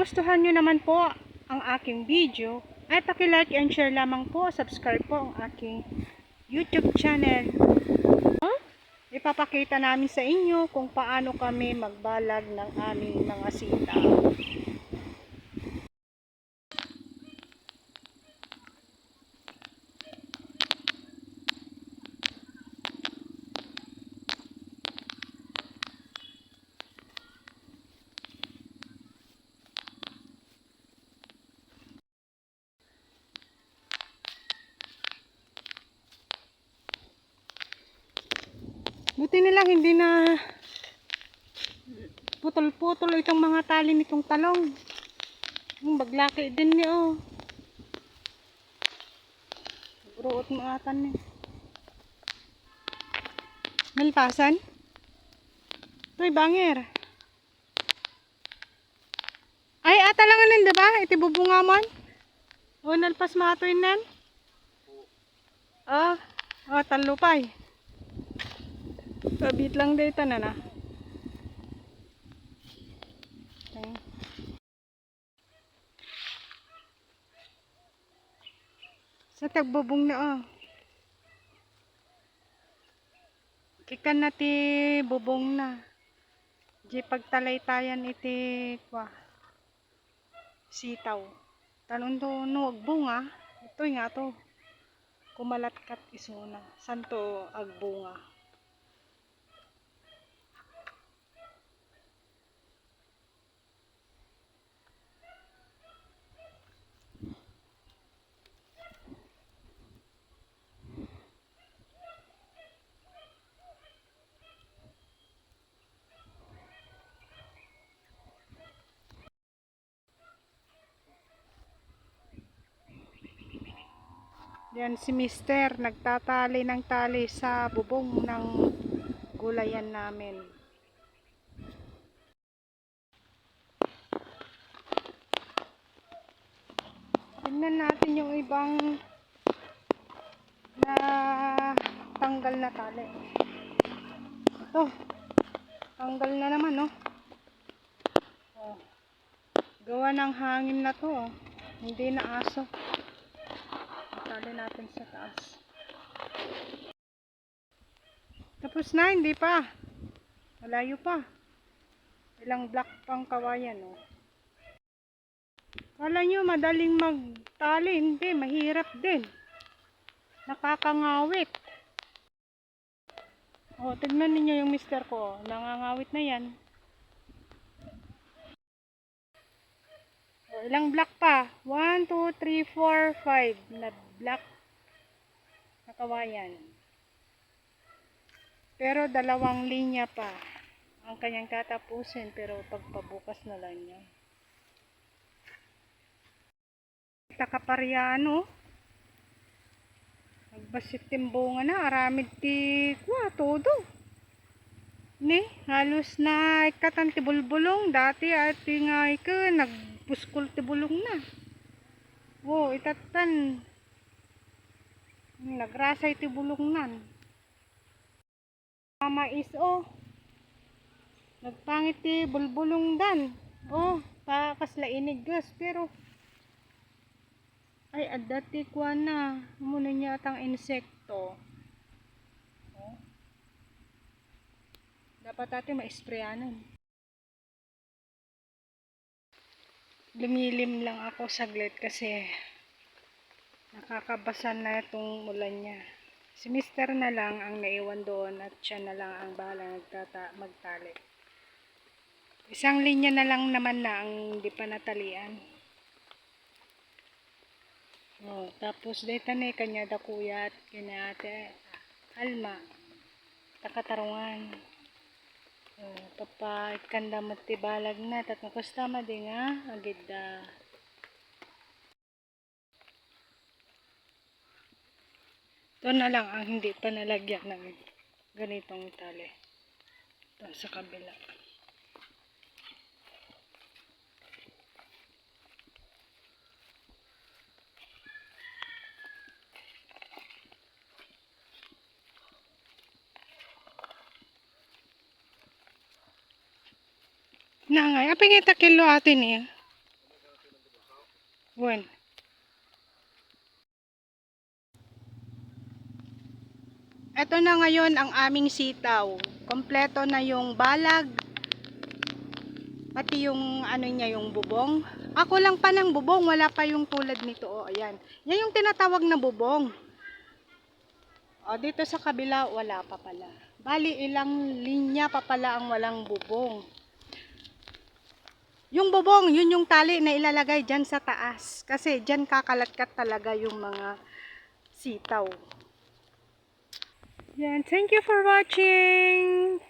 nagustuhan nyo naman po ang aking video, ay like and share lamang po, subscribe po ang aking YouTube channel. Ipapakita namin sa inyo kung paano kami magbalag ng aming mga sitaw. Buti nilang hindi na putol-putol itong mga tali nitong talong. Yung baglaki din ni oh. Ruot mo atan ni. Nalpasan? Toy banger. Ay, ata lang anin, diba? Iti bubunga mon. O, nalpas matoy nan. Ah, oh, talupay. Kabit lang data na na. Sa tagbubong na oh. Kikan na ti bubong na. Di pagtalaytayan iti kwa. Sitaw. Tanong to no agbunga. Ito nga to. Kumalatkat isuna. Santo agbunga. Yan si Mister, nagtatali ng tali sa bubong ng gulayan namin. Tingnan natin yung ibang na tanggal na tali. Ito, tanggal na naman, no? Oh. Gawa ng hangin na to, oh. Hindi na aso. Tali natin sa taas. Tapos na, hindi pa. Malayo pa. Ilang block pang kawayan, oh. Kala nyo, madaling magtali. Hindi, mahirap din. Nakakangawit. Oh, tignan ninyo yung mister ko. Nangangawit na yan. Oh, ilang block pa? 1, 2, 3, 4, 5 na block na kawayan. Pero dalawang linya pa ang kanyang tatapusin pero pagpabukas na lang niya. Takaparyano. Magbasit timbunga na. Aramid ti kwa, todo. Ni, halos na ikatan ti bulbulong. Dati at nga ika, nagpuskol ti bulong na. Oh, itatan. Nagrasay ti bulong nan. Mama is oh. Nagpangit ti bulbulong dan. Oh, pakasla inigas pero ay adati kwa na. Muna niya atang insekto. Oh. Dapat ate ma-sprayanan. Lumilim lang ako saglit kasi nakakabasan na itong ulan niya. Si mister na lang ang naiwan doon at siya na lang ang bahala nagtata magtali. Isang linya na lang naman na ang hindi pa natalian. Oh, tapos dito na kanya da kuya at kanya ate Alma. Takatarungan. Oh, papa ikanda matibalag na tatong kustama din nga agid da. Ito na lang ang hindi pa nalagyan ng ganitong tali. Ito sa kabila. Nangay, aping kita kilo atin eh. When? Ito na ngayon ang aming sitaw. Kompleto na yung balag. Pati yung ano niya, yung bubong. Ako lang pa ng bubong, wala pa yung tulad nito. O, ayan. Yan yung tinatawag na bubong. O, dito sa kabila, wala pa pala. Bali, ilang linya pa pala ang walang bubong. Yung bubong, yun yung tali na ilalagay dyan sa taas. Kasi dyan kakalatkat talaga yung mga sitaw. Yan, thank you for watching!